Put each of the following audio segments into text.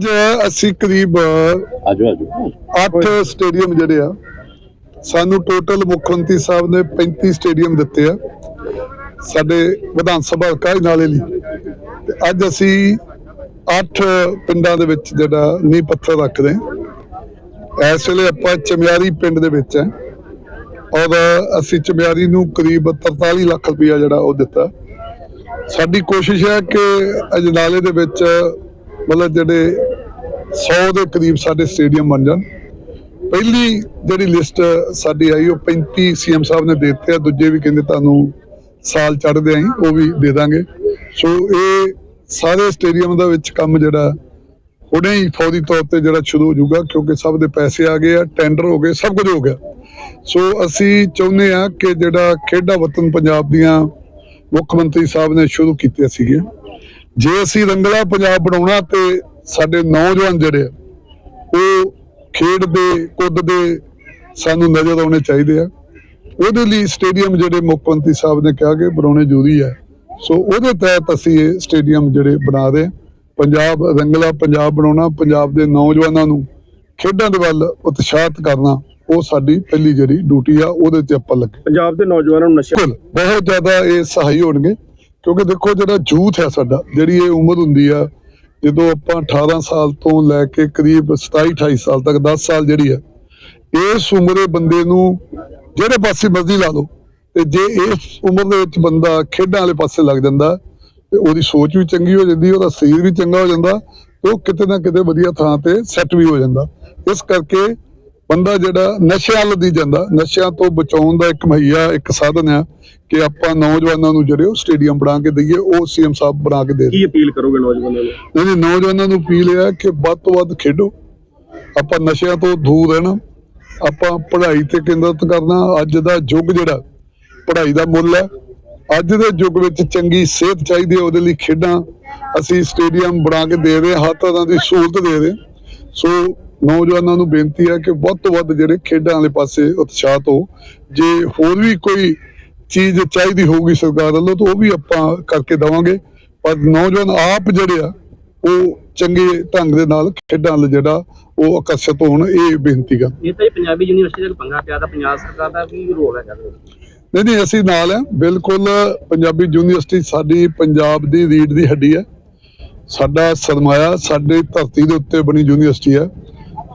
ਅੱਜ ਅਸੀਂ ਕਰੀਬ ਆਜੋ ਆਜੋ। 8 ਸਟੇਡੀਅਮ ਜਿਹੜੇ ਆ ਸਾਨੂੰ ਟੋਟਲ ਮੁੱਖ ਮੰਤਰੀ ਸਾਹਿਬ ਨੇ 35 ਸਟੇਡੀਅਮ ਦਿੱਤੇ ਆ ਸਾਡੇ ਵਿਧਾਨ ਸਭਾ ਹਲਕਾ ਨਾਲੇ ਲਈ ਤੇ ਅੱਜ ਅਸੀਂ 8 ਪਿੰਡਾਂ ਦੇ ਵਿੱਚ ਜਿਹੜਾ ਨੀਂਹ ਪੱਥਰ ਰੱਖਦੇ ਹਾਂ। ਇਸ ਵੇਲੇ ਆਪਾਂ ਚਮਿਆਰੀ ਪਿੰਡ ਦੇ ਵਿੱਚ ਹੈ ਔਰ ਅਸੀਂ ਚਮਿਆਰੀ ਨੂੰ ਕਰੀਬ 43 ਲੱਖ ਰੁਪਇਆ ਜਿਹੜਾ ਉਹ ਦਿੱਤਾ। ਸਾਡੀ ਕੋਸ਼ਿਸ਼ ਹੈ ਕਿ ਅਜਨਾਲੇ ਦੇ ਵਿੱਚ ਮਤਲਬ ਜਿਹੜੇ 100 ਦੇ ਕਰੀਬ ਸਾਡੇ ਸਟੇਡੀਅਮ ਬਣ ਜਾਣ। ਪਹਿਲੀ ਜਿਹੜੀ ਲਿਸਟ ਸਾਡੀ ਆਈ, ਉਹ 35 ਸੀਐਮ ਸਾਹਿਬ ਨੇ ਦੇ ਦਿੱਤੇ ਆ, ਦੂਜੇ ਵੀ ਕਹਿੰਦੇ ਤੁਹਾਨੂੰ ਸਾਲ ਚੜ੍ਹਦੇ ਆਂ ਉਹ ਵੀ ਦੇ ਦਾਂਗੇ। ਸੋ ਇਹ ਸਾਰੇ ਸਟੇਡੀਅਮ ਦਾ ਵਿੱਚ ਕੰਮ ਜਿਹੜਾ, ਹੁਣੇ ਹੀ ਫੌਰੀ ਤੌਰ ਤੇ ਜਿਹੜਾ ਸ਼ੁਰੂ ਹੋ ਜਾਊਗਾ, ਕਿਉਂਕਿ ਸਭ ਦੇ ਪੈਸੇ ਆ ਗਏ ਆ ਟੈਂਡਰ ਹੋ ਗਏ, ਸਭ ਕੁਝ ਹੋ ਗਿਆ। ਸੋ ਅਸੀਂ ਚਾਹੁੰਦੇ ਆ ਕਿ ਜਿਹੜਾ ਖੇਡਾਂ ਵਤਨ ਪੰਜਾਬ ਦੀਆਂ ਮੁੱਖ ਮੰਤਰੀ ਸਾਹਿਬ ਨੇ ਸ਼ੁਰੂ ਕੀਤੀਆਂ ਸੀਗੀਆਂ ਜੇ ਅਸੀਂ ਰੰਗਲਾ ਪੰਜਾਬ ਬਣਾਉਣਾ ਤੇ ਸਾਡੇ ਨੌਜਵਾਨ ਜਿਹੜੇ ਆ ਉਹ ਖੇਡਦੇ ਕੁੱਦਦੇ ਸਾਨੂੰ ਨਜ਼ਰ ਆਉਣੇ ਚਾਹੀਦੇ ਆ। ਉਹਦੇ ਲਈ ਸਟੇਡੀਅਮ ਜਿਹੜੇ ਮੁੱਖ ਮੰਤਰੀ ਸਾਹਿਬ ਨੇ ਕਿਹਾ ਕਿ ਬਣਾਉਣੇ ਜ਼ਰੂਰੀ ਹੈ ਸੋ ਉਹਦੇ ਤਹਿਤ ਅਸੀਂ ਇਹ ਸਟੇਡੀਅਮ ਜਿਹੜੇ ਬਣਾ ਰਹੇ। ਪੰਜਾਬ ਰੰਗਲਾ ਪੰਜਾਬ ਬਣਾਉਣਾ ਪੰਜਾਬ ਦੇ ਨੌਜਵਾਨਾਂ ਨੂੰ ਖੇਡਾਂ ਦੇ ਵੱਲ ਉਤਸ਼ਾਹਿਤ ਕਰਨਾ ਉਹ ਸਾਡੀ ਪਹਿਲੀ ਜਿਹੜੀ ਡਿਊਟੀ ਆ ਉਹਦੇ ਤੇ ਆਪਾਂ ਲੱਗੇ। ਪੰਜਾਬ ਦੇ ਨੌਜਵਾਨਾਂ ਨੂੰ ਨਸ਼ਾ ਬਹੁਤ ਜ਼ਿਆਦਾ ਇਹ ਸਹਾਈ ਹੋਣਗੇ। ਕਿਉਂਕਿ ਦੇਖੋ ਜਿਹੜਾ ਯੂਥ ਹੈ ਸਾਡਾ ਜਿਹੜੀ ਇਹ ਉਮਰ ਹੁੰਦੀ ਆ ਜਦੋਂ ਆਪਾਂ 18 ਸਾਲ ਤੋਂ ਲੈ ਕੇ ਕਰੀਬ 27 28 ਸਾਲ ਤੱਕ 10 ਸਾਲ ਜਿਹੜੀ ਆ ਇਸ ਉਮਰੇ ਬੰਦੇ ਨੂੰ ਜਿਹੜੇ ਪਾਸੇ ਮਰਜ਼ੀ ਲਾ ਲਓ, ਤੇ ਜੇ ਇਸ ਉਮਰ ਦੇ ਵਿੱਚ ਬੰਦਾ ਖੇਡਾਂ ਵਾਲੇ ਪਾਸੇ ਲੱਗ ਜਾਂਦਾ, ਤੇ ਉਹਦੀ ਸੋਚ ਵੀ ਚੰਗੀ ਹੋ ਜਾਂਦੀ, ਉਹਦਾ ਸਰੀਰ ਵੀ ਚੰਗਾ ਹੋ ਜਾਂਦਾ, ਤੇ ਉਹ ਕਿਤੇ ਨਾ ਕਿਤੇ ਵਧੀਆ ਥਾਂ ਤੇ ਸੈੱਟ ਵੀ ਹੋ ਜਾਂਦਾ। ਇਸ ਕਰਕੇ ਬੰਦਾ ਜਿਹੜਾ ਨਸ਼ਿਆਂ ਵੱਲ ਦੀ ਜਾਂਦਾ ਨਸ਼ਿਆਂ ਤੋਂ ਬਚਾਉਣ ਦਾ ਇੱਕ ਮਹੱਈਆ ਇੱਕ ਸਾਧਨ ਆ ਕਿ ਆਪਾਂ ਨੌਜਵਾਨਾਂ ਨੂੰ ਜਿਹੜੇ ਉਹ ਸਟੇਡੀਅਮ ਬਣਾ ਕੇ ਦਈਏ ਉਹ ਸੀਐਮ ਸਾਹਿਬ ਬਣਾ ਕੇ ਦੇ। ਕੀ ਅਪੀਲ ਕਰੋਗੇ ਨੌਜਵਾਨਾਂ ਨੂੰ ਨਹੀਂ ਨੌਜਵਾਨਾਂ ਨੂੰ ਅਪੀਲ ਹੈ ਕਿ ਵੱਧ ਤੋਂ ਵੱਧ ਖੇਡੋ ਆਪਾਂ ਨਸ਼ਿਆਂ ਤੋਂ ਦੂਰ ਰਹਿਣਾ ਆਪਾਂ ਪੜ੍ਹਾਈ ਤੇ ਕੇਂਦਰਿਤ ਕਰਨਾ ਅੱਜ ਦਾ ਯੁੱਗ ਜਿਹੜਾ ਪੜ੍ਹਾਈ ਦਾ ਮੁੱਲ ਹੈ ਅੱਜ ਦੇ ਯੁੱਗ ਵਿੱਚ ਚੰਗੀ ਸਿਹਤ ਚਾਹੀਦੀ ਹੈ ਉਹਦੇ ਲਈ ਖੇਡਾਂ ਅਸੀਂ ਸਟੇਡੀਅਮ ਬਣਾ ਕੇ ਦੇ ਰਹੇ ਹਰ ਤਰ੍ਹਾਂ ਦੀ ਸਹੂਲਤ ਦੇ ਰਹੇ। ਸੋ ਨੌਜਵਾਨਾਂ ਨੂੰ ਬੇਨਤੀ ਹੈ ਕਿ ਵੱਧ ਤੋਂ ਵੱਧ ਜਿਹੜੇ ਖੇਡਾਂ ਵਾਲੇ ਪਾਸੇ ਉਤਸ਼ਾਹਤ ਹੋ। ਜੇ ਹੋਰ ਵੀ ਕੋਈ ਚੀਜ਼ ਚਾਹੀਦੀ ਹੋਊਗੀ ਸਰਕਾਰ ਵੱਲੋਂ ਤਾਂ ਉਹ ਵੀ ਆਪਾਂ ਕਰਕੇ ਦਵਾਂਗੇ। ਪਰ ਨੌਜਵਾਨ ਆਪ ਜਿਹੜੇ ਆ ਉਹ ਚੰਗੇ ਢੰਗ ਦੇ ਨਾਲ ਖੇਡਾਂ ਵੱਲ ਜਿਹੜਾ ਉਹ ਆਕਰਸ਼ਿਤ ਹੋਣ ਇਹ ਬੇਨਤੀ ਕਰ ਇਹ ਤਾਂ ਪੰਜਾਬੀ ਯੂਨੀਵਰਸਿਟੀ ਦਾ ਪੰਗਾ ਪਿਆ ਤਾਂ ਪੰਜਾਬ ਸਰਕਾਰ ਦਾ ਕੀ ਰੋਲ ਹੈ ਵਿੱਚ ਨਹੀਂ ਨਹੀਂ ਅਸੀਂ ਨਾਲ ਆ ਬਿਲਕੁਲ ਪੰਜਾਬੀ ਯੂਨੀਵਰਸਿਟੀ ਸਾਡੀ ਪੰਜਾਬ ਦੀ ਰੀੜ ਦੀ ਹੱਡੀ ਹੈ। ਸਾਡਾ ਸਰਮਾਇਆ ਸਾਡੇ ਧਰਤੀ ਦੇ ਉੱਤੇ ਬਣੀ ਯੂਨੀਵਰਸਿਟੀ ਹੈ।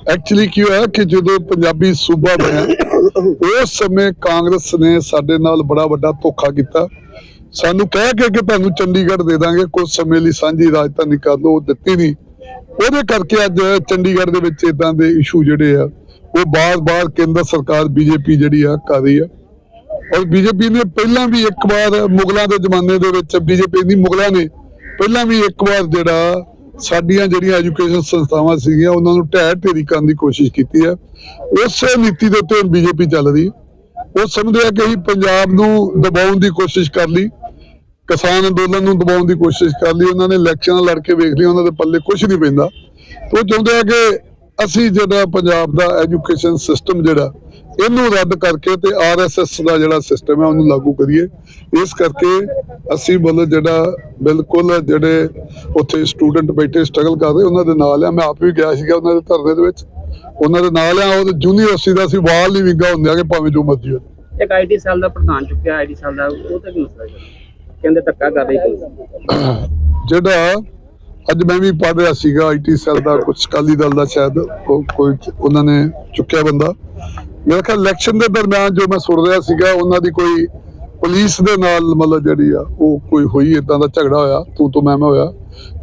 ਐਕਚੁਅਲੀ ਕੀ ਹੋਇਆ ਕਿ ਜਦੋਂ ਪੰਜਾਬੀ ਸੂਬਾ ਬਣਿਆ, ਉਸ ਸਮੇਂ ਕਾਂਗਰਸ ਨੇ ਸਾਡੇ ਨਾਲ ਬੜਾ ਵੱਡਾ ਧੋਖਾ ਕੀਤਾ। ਸਾਨੂੰ ਕਹਿ ਕੇ ਕਿ ਤੁਹਾਨੂੰ ਚੰਡੀਗੜ੍ਹ ਦੇ ਦਾਂਗੇ ਕੁਝ ਸਮੇਂ ਲਈ ਸਾਂਝੀ ਰਾਜਧਾਨੀ ਕਰ ਲਓ ਦਿੱਤੀ ਨਹੀਂ। ਉਹਦੇ ਕਰਕੇ ਅੱਜ ਚੰਡੀਗੜ੍ਹ ਦੇ ਵਿੱਚ ਇਦਾਂ ਦੇ ਇਸ਼ੂ ਜਿਹੜੇ ਆ, ਉਹ ਬਾਰ-ਬਾਰ ਕੇਂਦਰ ਸਰਕਾਰ, ਬੀਜੇਪੀ ਜਿਹੜੀ ਆ, ਕਰ ਰਹੀ ਆ। ਔਰ ਬੀਜੇਪੀ ਨੇ ਪਹਿਲਾਂ ਵੀ ਇੱਕ ਵਾਰ ਮੁਗਲਾਂ ਦੇ ਜ਼ਮਾਨੇ ਦੇ ਵਿੱਚ, ਬੀਜੇਪੀ ਦੀ ਮੁਗਲਾਂ ਨੇ ਪਹਿਲਾਂ ਵੀ ਇੱਕ ਵਾਰ ਜਿਹੜਾ ਸਾਡੀਆਂ ਜਿਹੜੀਆਂ ਐਜੂਕੇਸ਼ਨ ਸੰਸਥਾਵਾਂ ਸੀਗੀਆਂ, ਉਹਨਾਂ ਨੂੰ ਢਹਿ ਢੇਰੀ ਕਰਨ ਦੀ ਕੋਸ਼ਿਸ਼ ਕੀਤੀ ਹੈ। ਉਸੇ ਨੀਤੀ ਦੇ ਉੱਤੇ ਬੀਜੇਪੀ ਚੱਲ ਰਹੀ ਉਹ ਸਮਝਦੇ ਆ ਕਿ ਅਸੀਂ ਪੰਜਾਬ ਨੂੰ ਦਬਾਉਣ ਦੀ ਕੋਸ਼ਿਸ਼ ਕਰ ਲਈ, ਕਿਸਾਨ ਅੰਦੋਲਨ ਨੂੰ ਦਬਾਉਣ ਦੀ ਕੋਸ਼ਿਸ਼ ਕਰ ਲਈ, ਉਹਨਾਂ ਨੇ ਇਲੈਕਸ਼ਨ ਲੜ ਕੇ ਵੇਖ ਲਈ ਉਹਨਾਂ ਦੇ ਪੱਲੇ ਕੁਝ ਨਹੀਂ ਪੈਂਦਾ। ਉਹ ਚਾਹੁੰਦੇ ਆ ਕਿ ਅਸੀਂ ਜਿਹੜਾ ਪੰਜਾਬ ਦਾ ਐਜੂਕੇਸ਼ਨ ਸਿਸਟਮ ਜਿਹੜਾ ਇਹਨੂੰ ਰੱਦ ਕਰਕੇ ਤੇ ਆਰਐਸਐਸ ਦਾ ਜਿਹੜਾ ਸਿਸਟਮ ਹੈ ਉਹਨੂੰ ਲਾਗੂ ਕਰੀਏ। ਇਸ ਕਰਕੇ ਅਸੀਂ ਮਤਲਬ ਜਿਹੜਾ ਬਿਲਕੁਲ ਜਿਹੜੇ ਉੱਥੇ ਸਟੂਡੈਂਟ ਬੈਠੇ ਸਟਰਗਲ ਕਰ ਰਹੇ ਉਹਨਾਂ ਦੇ ਨਾਲ ਆ। ਮੈਂ ਆਪ ਵੀ ਗਿਆ ਸੀਗਾ ਉਹਨਾਂ ਦੇ ਧਰਨੇ ਦੇ ਵਿੱਚ। ਉਹਨਾਂ ਦੇ ਨਾਲ ਆ ਉਹ ਯੂਨੀਵਰਸਿਟੀ ਦਾ ਅਸੀਂ ਵਾਲ ਨਹੀਂ ਵਿੰਗਾ ਹੁੰਦੇ ਆ ਕਿ ਭਾਵੇਂ ਜੋ ਮਰਜ਼ੀ ਹੋਵੇ ਇੱਕ ਆਈਟੀ ਸੈੱਲ ਦਾ ਪ੍ਰਧਾਨ ਚੁੱਕਿਆ ਆਈਟੀ ਸੈੱਲ ਦਾ ਉਹ ਤਾਂ ਕੀ ਮਸਲਾ ਕਹਿੰਦੇ ਧੱਕਾ ਕਰ ਰਹੀ ਜਿਹੜਾ ਅੱਜ ਮੈਂ ਵੀ ਪੜ੍ਹ ਰਿਹਾ ਸੀਗਾ ਆਈਟੀ ਸੈੱਲ ਦਾ ਕੁਝ ਅਕਾਲੀ ਦਲ ਦਾ ਸ਼ਾਇਦ ਕੋਈ ਉਹਨਾਂ ਨੇ ਚੁੱਕਿਆ ਬੰਦਾ। ਮੇਰੇ ਖਿਆਲ ਇਲੈਕਸ਼ਨ ਦੇ ਦਰਮਿਆਨ ਜੋ ਮੈਂ ਸੁਣ ਰਿਹਾ ਸੀਗਾ, ਉਹਨਾਂ ਦੀ ਕੋਈ ਪੁਲਿਸ ਦੇ ਨਾਲ ਮਤਲਬ ਜਿਹੜੀ ਆ, ਉਹ ਕੋਈ ਹੋਈ ਇਦਾਂ ਦਾ ਝਗੜਾ ਹੋਇਆ, ਤੂੰ ਤੋਂ ਮੈਂ ਮੈਂ ਹੋਇਆ,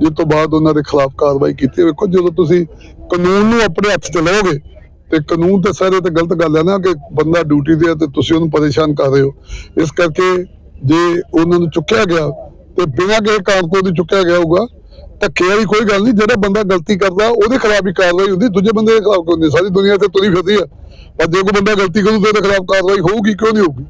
ਜਿਸ ਤੋਂ ਬਾਅਦ ਉਹਨਾਂ ਦੇ ਖਿਲਾਫ ਕਾਰਵਾਈ ਕੀਤੀ। ਵੇਖੋ, ਜਦੋਂ ਤੁਸੀਂ ਕਾਨੂੰਨ ਨੂੰ ਆਪਣੇ ਹੱਥ 'ਚ ਲਓਗੇ ਤੇ ਕਾਨੂੰਨ ਤੇ ਸਾਰੇ ਤੇ ਗਲਤ ਗੱਲ ਹੈ ਨਾ ਕਿ ਬੰਦਾ ਡਿਊਟੀ ਤੇ ਹੈ ਤੇ ਤੁਸੀਂ ਉਹਨੂੰ ਪਰੇਸ਼ਾਨ ਕਰ ਰਹੇ ਹੋ। ਇਸ ਕਰਕੇ ਜੇ ਉਹਨਾਂ ਨੂੰ ਚੁੱਕਿਆ ਗਿਆ, ਤੇ ਬਿਨਾਂ ਕਿਸੇ ਕਾਰਨ ਤੋਂ ਉਹਦੀ ਚੁੱਕਿਆ ਗਿਆ ਹੋਊਗਾ, ਧੱਕੇ ਵਾਲੀ ਕੋਈ ਗੱਲ ਨਹੀਂ, ਜਿਹੜਾ ਬੰਦਾ ਗਲਤੀ ਕਰਦਾ, ਉਹਦੇ ਖਿਲਾਫ ਹੀ ਕਾਰਵਾਈ ਹੁੰਦੀ, ਦੂਜੇ ਬੰਦੇ ਦੇ ਖਿਲਾਫ ਕੋਈ ਨਹੀਂ ਸਾਰੀ ਦੁਨੀਆ ਤੇ ਤੁਰੀ ਫਿਰਦੀ ਹੈ ਪਰ ਜੇ ਕੋਈ ਬੰਦਾ ਗਲਤੀ ਕਰੂ ਤੇ ਉਹਦੇ ਖਿਲਾਫ ਕਾਰਵਾਈ ਹੋਊਗੀ ਕਿਉਂ ਨਹੀਂ ਹੋਊਗੀ?